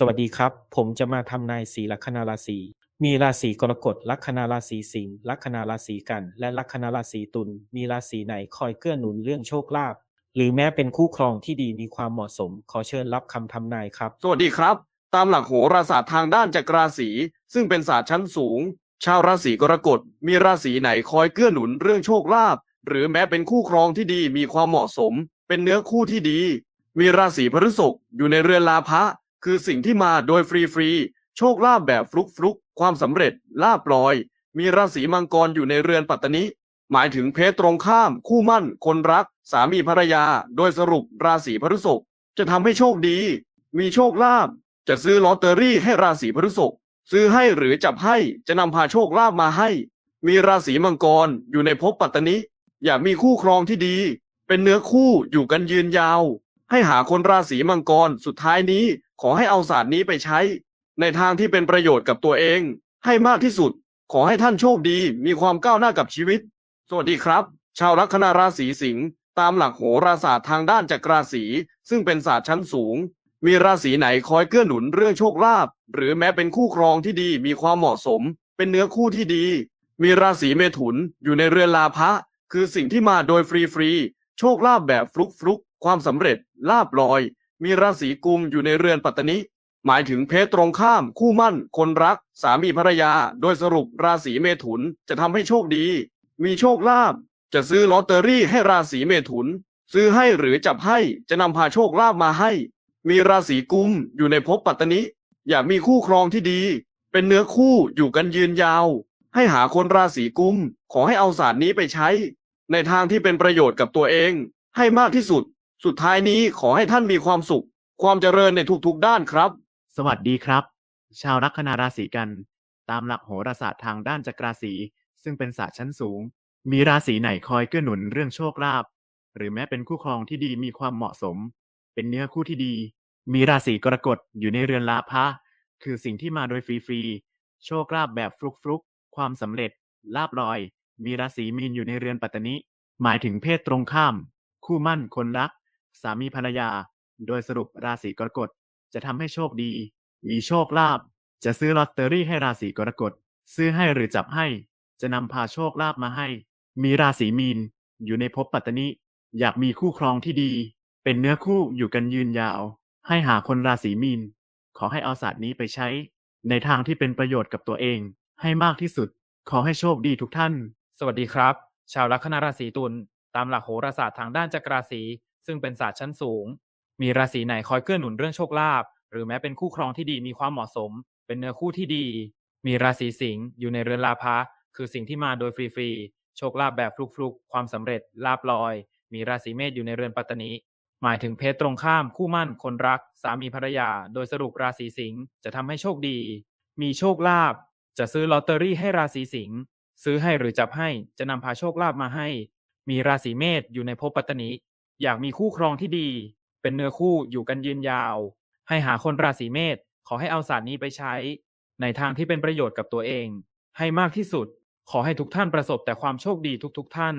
สวัสดีครับ ผมจะมาทำนายสีลัคนาราศี มีราศีกรกฎ ลัคนาราศีสิงห์ ลัคนาราศีกัน และลัคนาราศีตุล มีราศีไหนคอยเกื้อหนุนเรื่องโชคลาภ หรือแม้เป็นคู่ครองที่ดีมีความเหมาะสม ขอเชิญรับคำทำนายครับ สวัสดีครับ ตามหลักโหราศาสตร์ทางด้านจักรราศีซึ่งเป็นศาสตร์ชั้นสูง ชาวราศีกรกฎ มีราศีไหนคอยเกื้อหนุนเรื่องโชคลาภ หรือแม้เป็นคู่ครองที่ดีมีความเหมาะสม เป็นเนื้อคู่ที่ดี มีราศีพฤษภอยู่ในเรือนลาภะ คือสิ่งที่มาโดยฟรีฟรีๆโชคลาภแบบฟลุกฟลุกๆ ความสำเร็จลาบลอย มีราศีมังกรอยู่ในเรือนปัตตนิหมายถึงเพศตรงข้าม คู่มั่น คนรัก สามีภรรยา โดยสรุปราศีพฤษภจะทำให้โชคดี มีโชคลาภจะซื้อลอตเตอรี่ให้ราศีพฤษภซื้อให้หรือจับให้จะนำพาโชคลาภมาให้ มีราศีมังกรอยู่ในภพปัตตนิอยากมีคู่ครองที่ดี เป็นเนื้อคู่อยู่กันยืนยาว ให้หาคนราศีมังกรสุดท้ายนี้ ขอให้เอาศาสตร์นี้ไปใช้ ในทางที่เป็นประโยชน์กับตัวเอง ให้มากที่สุด ขอให้ท่านโชคดี มีความก้าวหน้ากับชีวิต สวัสดีครับ ชาวลัคนาราศีสิงห์ตามหลักโหราศาสตร์ทางด้านจักรราศีซึ่งเป็นศาสตร์ชั้นสูง มีราศีไหนคอยเกื้อหนุนเรื่องโชคลาภหรือแม้เป็นคู่ครองที่ดีมีความเหมาะสม เป็นเนื้อคู่ที่ดี มีราศีเมถุนอยู่ในเรือนลาภะคือสิ่งที่มาโดยฟรีฟรีๆโชคลาภแบบฟลุกฟลุกๆความสำเร็จลาบลอย มีราศีกุมอยู่ในเรือนปัตตนิหมายถึงเพศตรงข้าม คู่มั่น คนรัก สามีภรรยา โดยสรุปราศีเมถุนจะทำให้โชคดี มีโชคลาภจะซื้อลอตเตอรี่ให้ราศีเมถุน ซื้อให้หรือจับให้จะนำพาโชคลาภมาให้ มีราศีกุมอยู่ในภพปัตตนิอยากมีคู่ครองที่ดี เป็นเนื้อคู่อยู่กันยืนยาว ให้หาคนราศีกุมขอให้เอาศาสตร์นี้ไปใช้ ในทางที่เป็นประโยชน์กับตัวเอง ให้มากที่สุด สุดท้ายนี้ขอให้ท่านมีความสุข ความเจริญในทุกๆด้านครับ สวัสดีครับ ชาวลัคนาราศีกัน ตามหลักโหราศาสตร์ทางด้านจักรราศี ซึ่งเป็นศาสตร์ชั้นสูง มีราศีไหนคอยเกื้อหนุนเรื่องโชคลาภหรือแม้เป็นคู่ครองที่ดีมีความเหมาะสม เป็นเนื้อคู่ที่ดี มีราศีกรกฎอยู่ในเรือนลาภะคือสิ่งที่มาโดยฟรีๆโชคลาภแบบฟลุกฟลุกๆความสำเร็จลาบลอย มีราศีมีนอยู่ในเรือนปัตตนิหมายถึงเพศตรงข้าม คู่มั่นคนรัก สามีภรรยา โดยสรุปราศีกรกฎจะทำให้โชคดี มีโชคลาภจะซื้อลอตเตอรี่ให้ราศีกรกฎซื้อให้หรือจับให้ จะนำพาโชคลาภมาให้ มีราศีมีน อยู่ในภพปัตตนิอยากมีคู่ครองที่ดี เป็นเนื้อคู่อยู่กันยืนยาว ให้หาคนราศีมีน ขอให้เอาศาสตร์นี้ไปใช้ ในทางที่เป็นประโยชน์กับตัวเอง ให้มากที่สุด ขอให้โชคดีทุกท่าน สวัสดีครับ ชาวลัคนาราศีตุลตามหลักโหราศาสตร์ทางด้านจักรราศี ซึ่งเป็นศาสตร์ชั้นสูง มีราศีไหนคอยเกื้อหนุนเรื่องโชคลาภหรือแม้เป็นคู่ครองที่ดีมีความเหมาะสม เป็นเนื้อคู่ที่ดี มีราศีสิงห์อยู่ในเรือนลาภะคือสิ่งที่มาโดยฟรีๆโชคลาภแบบฟลุกๆ ความสำเร็จลาบลอย มีราศีเมษอยู่ในเรือนปัตตนิหมายถึงเพศตรงข้ามคู่มั่นคนรัก สามีภรรยา โดยสรุปราศีสิงห์จะทำให้โชคดี มีโชคลาภจะซื้อลอตเตอรี่ให้ราศีสิงห์ซื้อให้หรือจับให้จะนำพาโชคลาภมาให้ มีราศีเมษอยู่ในภพปัตตนิ อยากมีคู่ครองที่ดี เป็นเนื้อคู่อยู่กันยืนยาว ให้หาคนราศีเมษขอให้เอาศาสตร์นี้ไปใช้ ในทางที่เป็นประโยชน์กับตัวเอง ให้มากที่สุด ขอให้ทุกท่านประสบแต่ความโชคดีทุกๆท่าน